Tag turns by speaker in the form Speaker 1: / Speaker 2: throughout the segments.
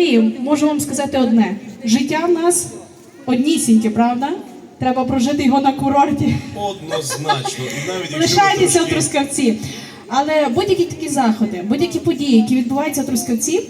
Speaker 1: взагалі можу вам сказати одне: життя в нас однісіньке, правда? Треба прожити його на курорті.
Speaker 2: Однозначно. Навіть
Speaker 1: Лишайтеся
Speaker 2: в
Speaker 1: Трускавці. Але будь-які такі заходи, будь-які події, які відбуваються у Трускавці,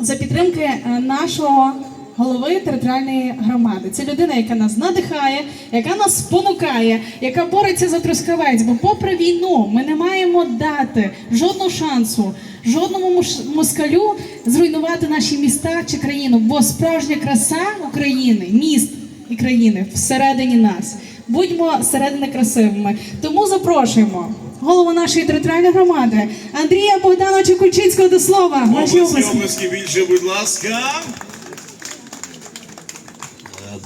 Speaker 1: за підтримки е, нашого голови територіальної громади. Це людина, яка нас надихає, яка нас спонукає, яка бореться за Трускавець. Бо, попри війну, ми не маємо дати жодного шансу, жодному москалю зруйнувати наші міста чи країну. Бо справжня краса України, міст і країни всередині нас. Будьмо зсередини красивими. Тому запрошуємо голову нашої територіальної громади Андрія Богдановича Кульчицького до слова. Ваші
Speaker 2: Обласки,
Speaker 1: обласки.
Speaker 2: обласки більше, будь ласка.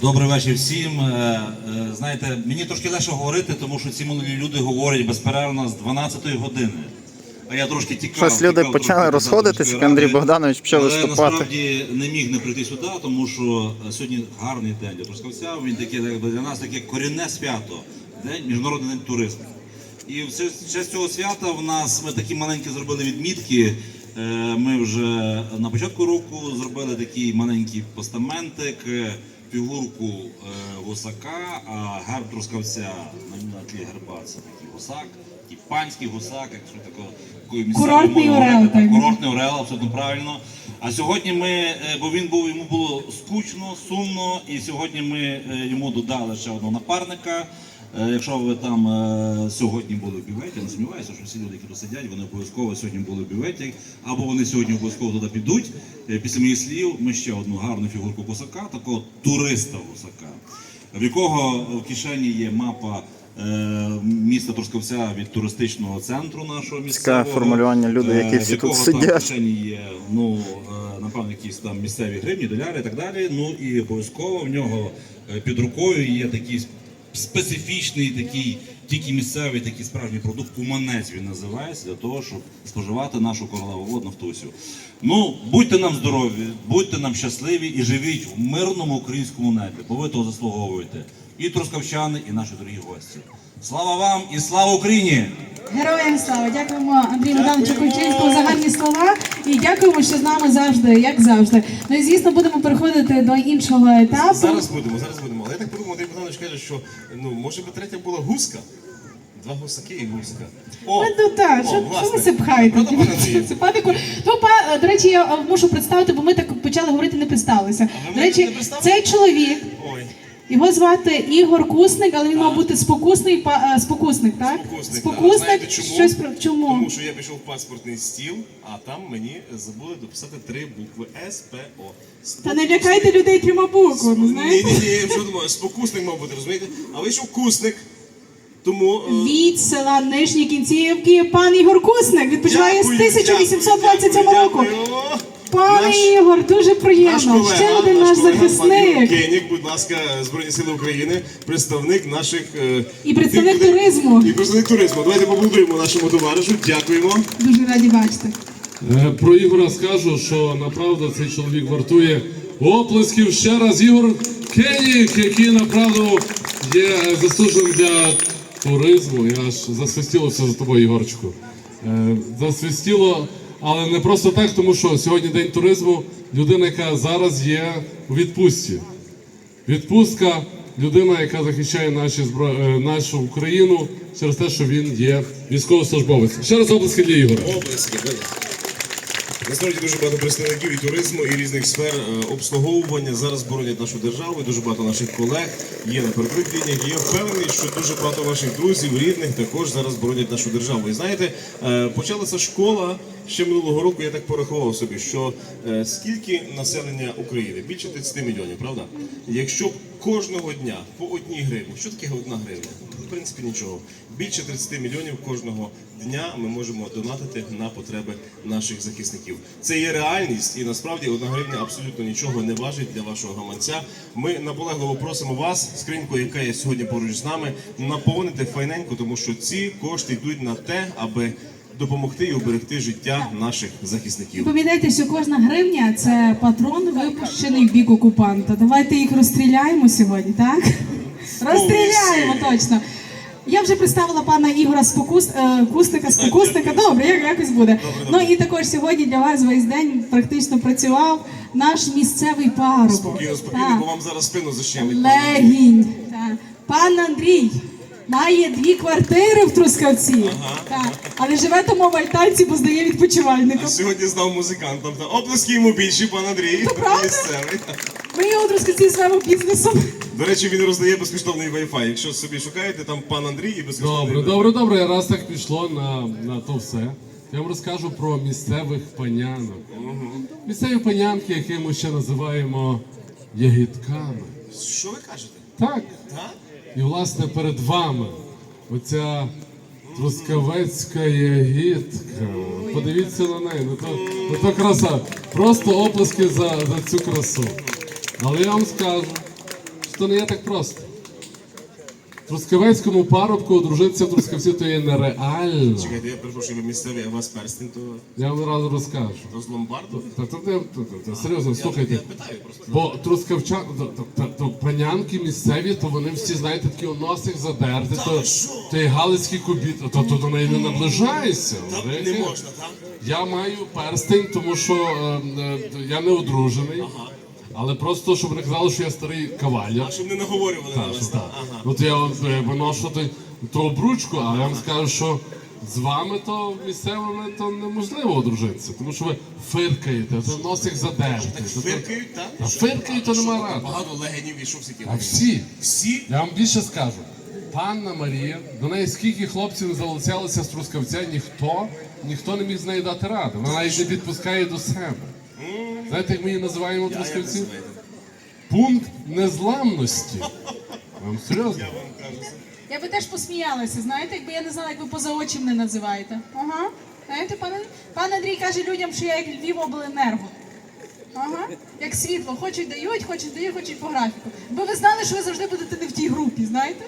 Speaker 3: Добрий вечір всім. Е, е, Знаєте, мені трошки легше говорити, тому що ці молоді люди говорять безперервно з 12-ї години. А я трошки тікав.
Speaker 4: Щось люди
Speaker 3: тікав
Speaker 4: почали як Андрій Богданович почав
Speaker 3: Але
Speaker 4: виступати.
Speaker 3: насправді не міг не прийти сюди, тому що е, сьогодні гарний день для Трускавця. Він якби, для нас таке корінне свято, день міжнародний день туризму. І в честь- цього свята в нас ми такі маленькі зробили відмітки. Ми вже на початку року зробили такий маленький постаментик, фігурку е, гусака, а герб трускавця на тлі герба це такий гусак, і панський гусак, якщо такого такою
Speaker 1: Курортний орел,
Speaker 3: курортний орел, абсолютно правильно. А сьогодні ми, е, бо він був, йому було скучно, сумно, і сьогодні ми е, йому додали ще одного напарника. Е, Якщо ви там е, сьогодні були в бюветі, я не сумніваюся, що всі люди, які тут сидять, вони обов'язково сьогодні були в бюветі, або вони сьогодні обов'язково туди підуть. Е, Після моїх слів ми ще одну гарну фігурку косака, такого туриста гусака, в якого в кишені є мапа міста Трускавця від туристичного центру нашого місцевого.
Speaker 4: формулювання, люди, які всі тут
Speaker 3: там
Speaker 4: сидять.
Speaker 3: кишені є, ну, напевно, якісь там місцеві гривні, доляри і так далі. Ну і обов'язково в нього під рукою є такий специфічний, такий, тільки місцевий, такий справжній продукт, куманець він називається, для того, щоб споживати нашу королеву водну втусю. Ну, будьте нам здорові, будьте нам щасливі і живіть в мирному українському небі, бо ви того заслуговуєте. І трускавчани, і наші дорогі гості. Слава вам і слава Україні!
Speaker 1: Героям слава! Дякуємо Андрію Богдановичу Кульчинському за гарні слова і дякуємо, що з нами завжди, як завжди. Ну і звісно, будемо переходити до іншого етапу.
Speaker 2: Зараз будемо, зараз будемо. Але я так каже, що ну може би третя була гуска. Два гусаки і гуска. О,
Speaker 1: Ну, так, що, що ви сипхаєте?
Speaker 2: Пане Андрію?
Speaker 1: Це пане Ку- Ну, па, до речі, я е, мушу представити, бо ми так почали говорити, не представилися.
Speaker 2: А ви
Speaker 1: До
Speaker 2: мене
Speaker 1: речі,
Speaker 2: не представили?
Speaker 1: цей чоловік, його звати Ігор Кусник, але він мав бути спокусний, па- е, спокусник, так?
Speaker 2: спокусник.
Speaker 1: Спокусник,
Speaker 2: так. Знаєте чому?
Speaker 1: щось про чому?
Speaker 2: Тому що я пішов в паспортний стіл, а там мені забули дописати три букви СПО.
Speaker 1: Та не лякайте людей трьома буквами, знаєте?
Speaker 2: ні, ні, що думаю, спокусник мав бути, розумієте? А вийшов кусник. Тому е,
Speaker 1: Від села Нижні Кінцівки пан Ігор Кусник відпочиває з
Speaker 2: дякую,
Speaker 1: 1827
Speaker 2: дякую,
Speaker 1: року. Пане
Speaker 2: Наш-
Speaker 1: Ігор, дуже
Speaker 2: Наш
Speaker 1: приємно.
Speaker 2: колега,
Speaker 1: Ще один наш
Speaker 2: Ігор
Speaker 1: захисник.
Speaker 2: Кейнік, будь ласка, Збройні Сили України, представник наших е,
Speaker 1: І представник
Speaker 2: тих,
Speaker 1: туризму.
Speaker 2: І представник туризму. Давайте поаплодуємо нашому товаришу. Дякуємо.
Speaker 1: Дуже раді бачити.
Speaker 5: Е, Про Ігора скажу, що направду цей чоловік вартує оплесків. Ще раз Ігор Кенік, який направду є заслуженим для туризму. Я аж засвистілося за тобою, Ігорчику. Е, Засвистіло, але не просто так, тому що сьогодні день туризму. Людина, яка зараз є у відпустці. Відпустка людина, яка захищає наші е, нашу Україну через те, що він є військовослужбовець. Ще раз обласки для Ігоря.
Speaker 2: Облески. Насправді дуже багато представників і туризму, і різних сфер е, обслуговування зараз боронять нашу державу. Дуже багато наших колег є на передових лініях. Я впевнений, що дуже багато ваших друзів, рідних також зараз боронять нашу державу. І знаєте, е, почалася школа ще минулого року. Я так порахував собі, що е, скільки населення України більше 30 мільйонів, правда? Якщо кожного дня по одній гривні, що таке одна гривня? Принципі, нічого. Більше 30 мільйонів кожного дня ми можемо донатити на потреби наших захисників. Це є реальність, і насправді одна гривня абсолютно нічого не важить для вашого гаманця. Ми наполегливо просимо вас, скриньку, яка є сьогодні поруч з нами, наповнити файненько, тому що ці кошти йдуть на те, аби допомогти і уберегти життя наших захисників.
Speaker 1: Пам'ятайте, що кожна гривня це патрон, випущений в бік окупанта. Давайте їх розстріляємо сьогодні, так? Розстріляємо точно. Я вже представила пана Ігора Спокус, е, Кустика, Спокусника. Добре, як якось буде. Ну і також сьогодні для вас весь день практично працював наш місцевий парубок.
Speaker 2: Спокійно, спокійно,
Speaker 1: Так.
Speaker 2: бо вам зараз спину защемить.
Speaker 1: Легінь. Так. Пан Андрій має дві квартири в Трускавці. Так. Але живе тому в Альтанці, бо здає відпочивальникам.
Speaker 2: А сьогодні став музикантом. Та оплески йому більші, пан Андрій.
Speaker 1: правда?
Speaker 2: Місцевий.
Speaker 1: Ми його в Трускавці звемо бізнесом.
Speaker 2: До речі, він роздає безкоштовний Wi-Fi. Якщо собі шукаєте, там пан Андрій і безкоштовний.
Speaker 5: Добре, добре, добре. Раз так пішло на, на то все. Я вам розкажу про місцевих панянок. Місцеві панянки, які ми ще називаємо ягідками.
Speaker 2: Що ви кажете?
Speaker 5: Так.
Speaker 2: Так?
Speaker 5: І власне перед вами оця трускавецька ягідка. Подивіться на неї, ну то, ну то краса. Просто оплески за, за цю красу. Але я вам скажу, то не є так просто. Трускавецькому парубку одружитися в Трускавці то є нереально.
Speaker 2: Чекайте, я перепрошую, ви місцевий, а у вас перстень, то,
Speaker 5: Я вам одразу розкажу.
Speaker 2: то з ломбарду?
Speaker 5: Та, та, та, та, та, та, серйозно, слухайте.
Speaker 2: Я питаю просто.
Speaker 5: Бо трускавчан, то, то, то, то панянки місцеві, то вони всі, знаєте, такі у носик задерти, то, то і галицькі кубіт, то, то до неї не наближайся.
Speaker 2: Та
Speaker 5: знаєте.
Speaker 2: не можна, так?
Speaker 5: Я маю перстень, тому що е, е, я не одружений. Але просто, щоб не казали, що я старий кавалер.
Speaker 2: А щоб не наговорювали на
Speaker 5: Так,
Speaker 2: вас.
Speaker 5: що
Speaker 2: так? Ага.
Speaker 5: От я от, е, виношу той- ту обручку, але я вам скажу, що з вами то місцевими то неможливо одружитися, тому що ви фиркаєте, то носик задертий. то-
Speaker 2: Фиркають, так?
Speaker 5: А фиркають, то нема ради.
Speaker 2: Багато легенів і що всякі.
Speaker 5: А всі,
Speaker 2: Всі?
Speaker 5: я вам більше скажу. Панна Марія, до неї скільки хлопців не залицялися з Трускавця, ніхто, ніхто не міг з нею дати ради. Вона навіть не підпускає до себе. Знаєте, як ми її називаємо Трускавці? Пункт незламності. Вам серйозно?
Speaker 2: Я.
Speaker 1: Я би теж посміялася, знаєте, якби я не знала, як ви поза очі мене називаєте. Ага. Знаєте, пан, пан Андрій каже людям, що я як Львівобленерго. Ага. Як світло, хочуть дають, хочуть дають, хочуть по графіку. Бо ви знали, що ви завжди будете не в тій групі, знаєте?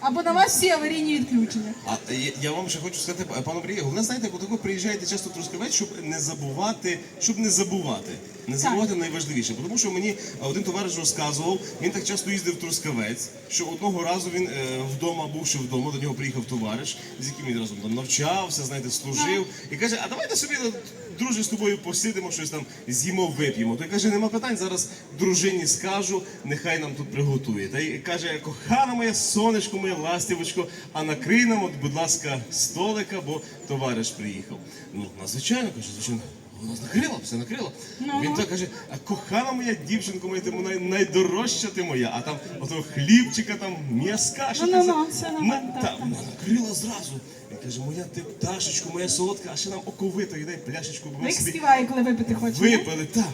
Speaker 1: Або на вас всі аварійні відключення.
Speaker 2: А я, я вам ще хочу сказати, пане Брія, головне, знаєте, коли ви приїжджаєте часто в Трускавець, щоб не забувати, щоб не забувати. Не забувати найважливіше. Тому що мені один товариш розказував, він так часто їздив в Трускавець, що одного разу він е, вдома, бувши вдома, до нього приїхав товариш, з яким він разом там навчався, знаєте, служив. І каже, а давайте собі ну, друже з тобою посидимо, щось там з'їмо, вип'ємо. Той каже, нема питань, зараз дружині скажу, нехай нам тут приготує. Та й каже, кохана моя сонечко, моя ластівочко, а накрий нам, от, будь ласка, столика, бо товариш приїхав. Ну, надзвичайно, каже, звичайно. Вона накрила, все накрила. Він так каже, а кохана моя дівчинко моя, ти моя найдорожча ти моя, а там ото хлібчика, там м'язка, що
Speaker 1: Ну,
Speaker 2: ти
Speaker 1: ну,
Speaker 2: за-
Speaker 1: ну, все
Speaker 2: На-
Speaker 1: так,
Speaker 2: та,
Speaker 1: так.
Speaker 2: вона накрила зразу. Він каже, моя ти пташечко, моя солодка, а ще нам оковито, і дай пляшечку, бо ми
Speaker 1: Як співає, коли випити хоче. ні?
Speaker 2: випили. Так.